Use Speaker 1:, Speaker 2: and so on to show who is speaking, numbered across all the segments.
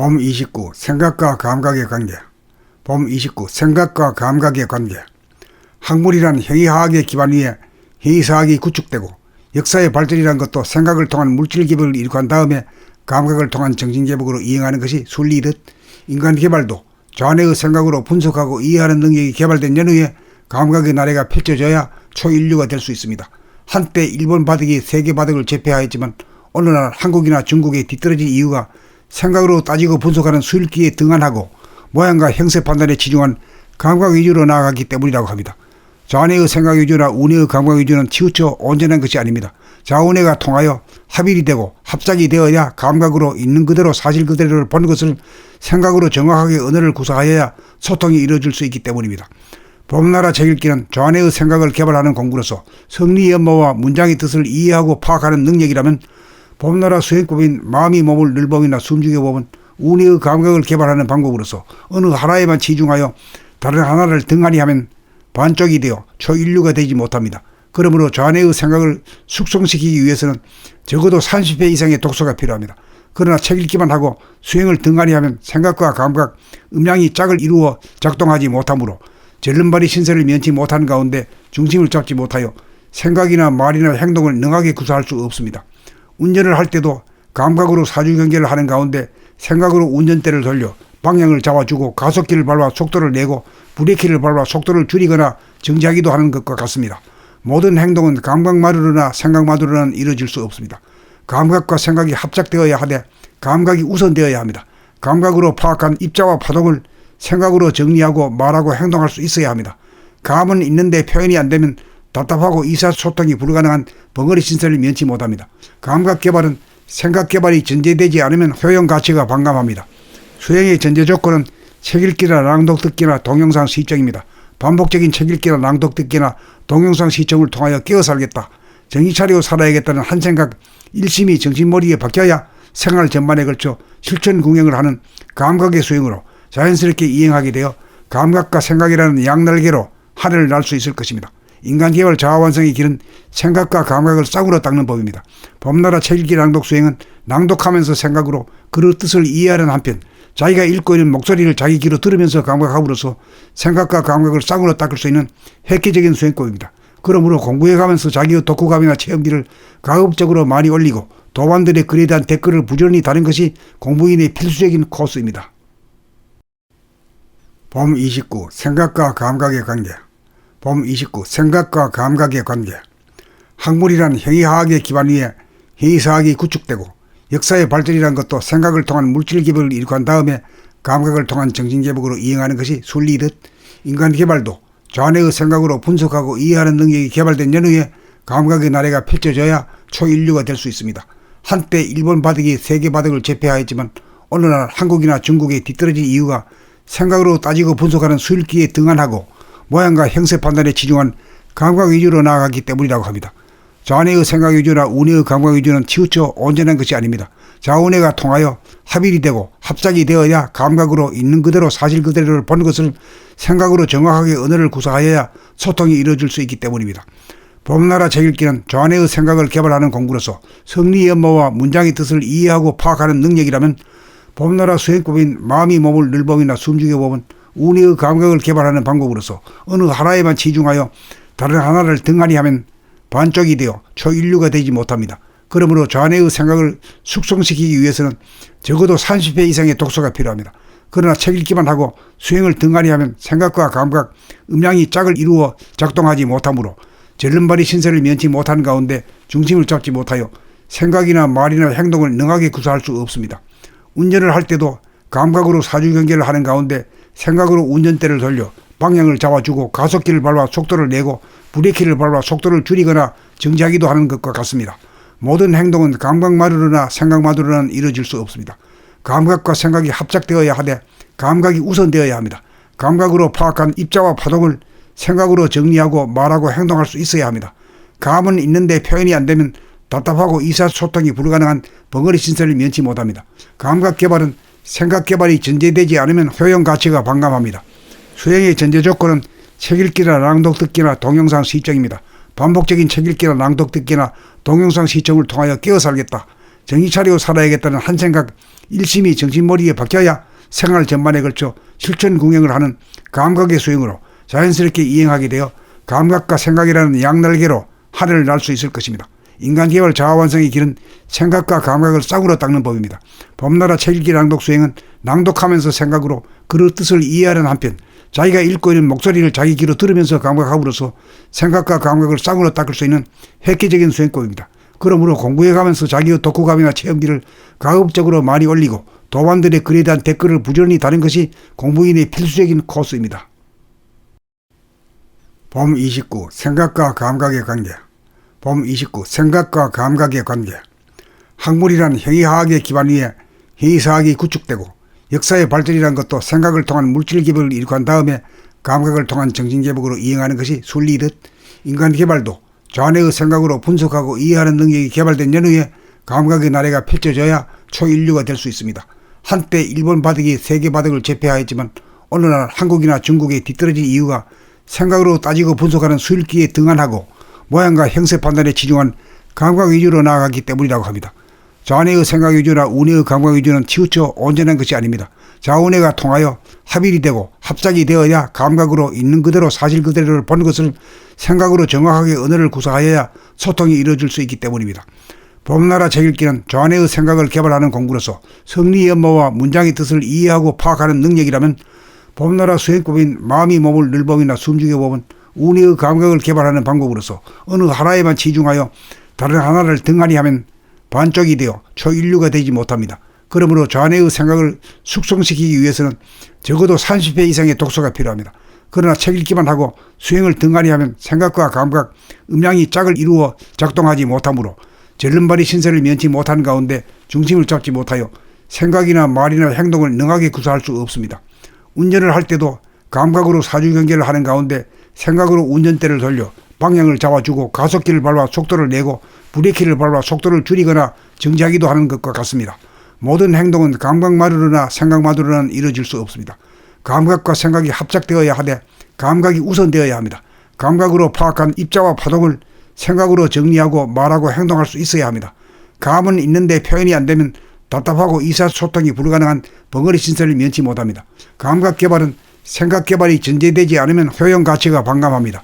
Speaker 1: 봄 29 생각과 감각의 관계 봄 29 생각과 감각의 관계 학문이란 행위화학의 기반 위에 행위사학이 구축되고 역사의 발전이란 것도 생각을 통한 물질 개발을 이룩한 다음에 감각을 통한 정신 개발으로 이행하는 것이 순리이듯 인간 개발도 좌뇌의 생각으로 분석하고 이해하는 능력이 개발된 연후에 감각의 나래가 펼쳐져야 초인류가 될 수 있습니다. 한때 일본 바둑이 세계 바둑을 제패하였지만 오늘날 한국이나 중국에 뒤떨어진 이유가 생각으로 따지고 분석하는 수일기에 등한하고 모양과 형세 판단에 치중한 감각 위주로 나아가기 때문이라고 합니다. 좌뇌의 생각 위주나 우뇌의 감각 위주는 치우쳐 온전한 것이 아닙니다. 좌우뇌가 통하여 합일이 되고 합작이 되어야 감각으로 있는 그대로 사실 그대로를 보는 것을 생각으로 정확하게 언어를 구사하여야 소통이 이루어질 수 있기 때문입니다. 봄나라 책 읽기는 좌뇌의 생각을 개발하는 공부로서 성리의 업무와 문장의 뜻을 이해하고 파악하는 능력이라면 봄나라 수행법인 마음이 몸을 늘봄이나 숨죽여 보면 운의 감각을 개발하는 방법으로서 어느 하나에만 치중하여 다른 하나를 등한히 하면 반쪽이 되어 초인류가 되지 못합니다. 그러므로 좌뇌의 생각을 숙성시키기 위해서는 적어도 30회 이상의 독서가 필요합니다. 그러나 책 읽기만 하고 수행을 등한히 하면 생각과 감각, 음양이 짝을 이루어 작동하지 못하므로 절름발이 신세를 면치 못한 가운데 중심을 잡지 못하여 생각이나 말이나 행동을 능하게 구사할 수 없습니다. 운전을 할 때도 감각으로 사주 경계를 하는 가운데 생각으로 운전대를 돌려 방향을 잡아주고 가속기를 밟아 속도를 내고 브레이크를 밟아 속도를 줄이거나 정지하기도 하는 것과 같습니다. 모든 행동은 감각만으로나 생각만으로는 이루어질 수 없습니다. 감각과 생각이 합작되어야 하되 감각이 우선되어야 합니다. 감각으로 파악한 입자와 파동을 생각으로 정리하고 말하고 행동할 수 있어야 합니다. 감은 있는데 표현이 안 되면 답답하고 의사소통이 불가능한 벙어리 신세를 면치 못합니다. 감각 개발은 생각 개발이 전제되지 않으면 효용 가치가 반감합니다. 수행의 전제 조건은 책 읽기나 낭독 듣기나 동영상 시청입니다. 반복적인 책 읽기나 낭독 듣기나 동영상 시청을 통하여 깨어 살겠다. 정신 차리고 살아야겠다는 한 생각 일심이 정신머리에 박혀야 생활 전반에 걸쳐 실천 궁행을 하는 감각의 수행으로 자연스럽게 이행하게 되어 감각과 생각이라는 양날개로 하늘을 날 수 있을 것입니다. 인간 개발 자아 완성의 길은 생각과 감각을 싹으로 닦는 법입니다. 봄나라 책 읽기 낭독 수행은 낭독하면서 생각으로 그의 뜻을 이해하는 한편 자기가 읽고 있는 목소리를 자기 귀로 들으면서 감각함으로써 생각과 감각을 싹으로 닦을 수 있는 획기적인 수행법입니다. 그러므로 공부해가면서 자기의 독후감이나 체험기를 가급적으로 많이 올리고 도반들의 글에 대한 댓글을 부지런히 다는 것이 공부인의 필수적인 코스입니다. 봄29 생각과 감각의 관계 봄 29 생각과 감각의 관계 학문이란 행위화학의 기반 위에 행위사학이 구축되고 역사의 발전이란 것도 생각을 통한 물질 개발을 이룩한 다음에 감각을 통한 정신 개발으로 이행하는 것이 순리이듯 인간 개발도 좌뇌의 생각으로 분석하고 이해하는 능력이 개발된 연후에 감각의 나래가 펼쳐져야 초인류가 될 수 있습니다. 한때 일본 바둑이 세계 바둑을 제패하였지만 오늘날 한국이나 중국에 뒤떨어진 이유가 생각으로 따지고 분석하는 수일기에 등한하고 모양과 형세 판단에 치중한 감각 위주로 나아가기 때문이라고 합니다. 좌뇌의 생각 위주나 우뇌의 감각 위주는 치우쳐 온전한 것이 아닙니다. 좌우뇌가 통하여 합일이 되고 합작이 되어야 감각으로 있는 그대로 사실 그대로를 보는 것을 생각으로 정확하게 언어를 구사하여야 소통이 이루어질 수 있기 때문입니다. 봄나라 책 읽기는 좌뇌의 생각을 개발하는 공부로서 성리의 업무와 문장의 뜻을 이해하고 파악하는 능력이라면 봄나라 수행법인 마음이 몸을 늘봄이나 숨죽여 보면 운의 감각을 개발하는 방법으로서 어느 하나에만 치중하여 다른 하나를 등한히 하면 반쪽이 되어 초인류가 되지 못합니다. 그러므로 좌뇌의 생각을 숙성시키기 위해서는 적어도 30회 이상의 독서가 필요합니다. 그러나 책 읽기만 하고 수행을 등한히 하면 생각과 감각, 음양이 짝을 이루어 작동하지 못하므로 절름발이 신세를 면치 못한 가운데 중심을 잡지 못하여 생각이나 말이나 행동을 능하게 구사할 수 없습니다. 운전을 할 때도 감각으로 사주 경계를 하는 가운데 생각으로 운전대를 돌려 방향을 잡아주고 가속기를 밟아 속도를 내고 브레이크를 밟아 속도를 줄이거나 정지하기도 하는 것과 같습니다. 모든 행동은 감각만으로나 생각만으로는 이루어질 수 없습니다. 감각과 생각이 합작되어야 하되 감각이 우선되어야 합니다. 감각으로 파악한 입자와 파동을 생각으로 정리하고 말하고 행동할 수 있어야 합니다. 감은 있는데 표현이 안 되면 답답하고 의사소통이 불가능한 벙어리 신세를 면치 못합니다. 감각 개발은 생각 개발이 전제되지 않으면 효용 가치가 반감합니다. 수행의 전제 조건은 책 읽기나 낭독 듣기나 동영상 시청입니다. 반복적인 책 읽기나 낭독 듣기나 동영상 시청을 통하여 깨어 살겠다. 정신 차리고 살아야겠다는 한 생각 일심이 정신머리에 박혀야 생활 전반에 걸쳐 실천 궁행을 하는 감각의 수행으로 자연스럽게 이행하게 되어 감각과 생각이라는 양날개로 하늘을 날 수 있을 것입니다. 인간 개발 자아 완성의 길은 생각과 감각을 싹으로 닦는 법입니다. 범나라 책읽기 낭독 수행은 낭독하면서 생각으로 그 뜻을 이해하는 한편 자기가 읽고 있는 목소리를 자기 귀로 들으면서 감각함으로써 생각과 감각을 싹으로 닦을 수 있는 획기적인 수행법입니다. 그러므로 공부해가면서 자기의 독후감이나 체험기를 가급적으로 많이 올리고 도반들의 글에 대한 댓글을 부지런히 다는 것이 공부인의 필수적인 코스입니다. 봄29 생각과 감각의 관계 봄 29 생각과 감각의 관계 학문이란 행위화학의 기반 위에 행위사학이 구축되고 역사의 발전이란 것도 생각을 통한 물질 개발을 일구한 다음에 감각을 통한 정신 개발으로 이행하는 것이 순리이듯 인간 개발도 좌뇌의 생각으로 분석하고 이해하는 능력이 개발된 연후에 감각의 나래가 펼쳐져야 초인류가 될 수 있습니다. 한때 일본 바둑이 세계 바둑을 제패하였지만 어느 날 한국이나 중국에 뒤떨어진 이유가 생각으로 따지고 분석하는 수일기에 등한하고 모양과 형세 판단에 치중한 감각 위주로 나아가기 때문이라고 합니다. 좌뇌의 생각 위주나 우뇌의 감각 위주는 치우쳐 온전한 것이 아닙니다. 좌우뇌가 통하여 합일이 되고 합작이 되어야 감각으로 있는 그대로 사실 그대로를 보는 것을 생각으로 정확하게 언어를 구사하여야 소통이 이루어질 수 있기 때문입니다. 봄나라 책 읽기는 좌뇌의 생각을 개발하는 공부로서 성리의 업무와 문장의 뜻을 이해하고 파악하는 능력이라면 봄나라 수행법인 마음이 몸을 늘봄이나 숨죽여 보면 운의 감각을 개발하는 방법으로서 어느 하나에만 치중하여 다른 하나를 등한히 하면 반쪽이 되어 초인류가 되지 못합니다. 그러므로 좌뇌의 생각을 숙성시키기 위해서는 적어도 30회 이상의 독서가 필요합니다. 그러나 책 읽기만 하고 수행을 등한히 하면 생각과 감각, 음량이 짝을 이루어 작동하지 못하므로 절름발이 신세를 면치 못하는 가운데 중심을 잡지 못하여 생각이나 말이나 행동을 능하게 구사할 수 없습니다. 운전을 할 때도 감각으로 사주 경계를 하는 가운데 생각으로 운전대를 돌려 방향을 잡아주고 가속기를 밟아 속도를 내고 브레이크를 밟아 속도를 줄이거나 정지하기도 하는 것과 같습니다. 모든 행동은 감각만으로나 생각만으로는 이루어질 수 없습니다. 감각과 생각이 합작되어야 하되 감각이 우선되어야 합니다. 감각으로 파악한 입자와 파동을 생각으로 정리하고 말하고 행동할 수 있어야 합니다. 감은 있는데 표현이 안 되면 답답하고 의사소통이 불가능한 벙어리 신세를 면치 못합니다. 감각 개발은 생각 개발이 전제되지 않으면 효용 가치가 반감합니다.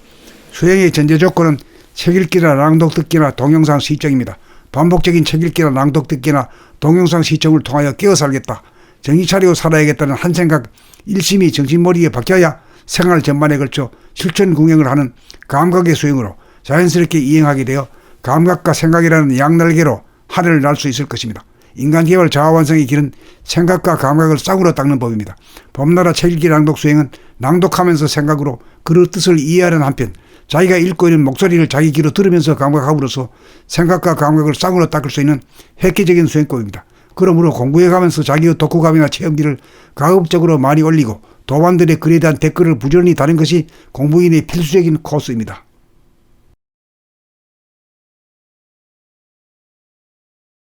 Speaker 1: 수행의 전제 조건은 책 읽기나 낭독 듣기나 동영상 시청입니다. 반복적인 책 읽기나 낭독 듣기나 동영상 시청을 통하여 깨어 살겠다. 정신 차리고 살아야겠다는 한 생각 일심이 정신머리에 박혀야 생활 전반에 걸쳐 실천 궁행을 하는 감각의 수행으로 자연스럽게 이행하게 되어 감각과 생각이라는 양날개로 하늘을 날 수 있을 것입니다. 인간 개발 자아 완성의 길은 생각과 감각을 싹으로 닦는 법입니다. 봄나라 책읽기 낭독 수행은 낭독하면서 생각으로 그 뜻을 이해하는 한편 자기가 읽고 있는 목소리를 자기 귀로 들으면서 감각함으로써 생각과 감각을 싹으로 닦을 수 있는 획기적인 수행법입니다. 그러므로 공부해가면서 자기의 독후감이나 체험기를 가급적으로 많이 올리고 도반들의 글에 대한 댓글을 부지런히 다는 것이 공부인의 필수적인 코스입니다.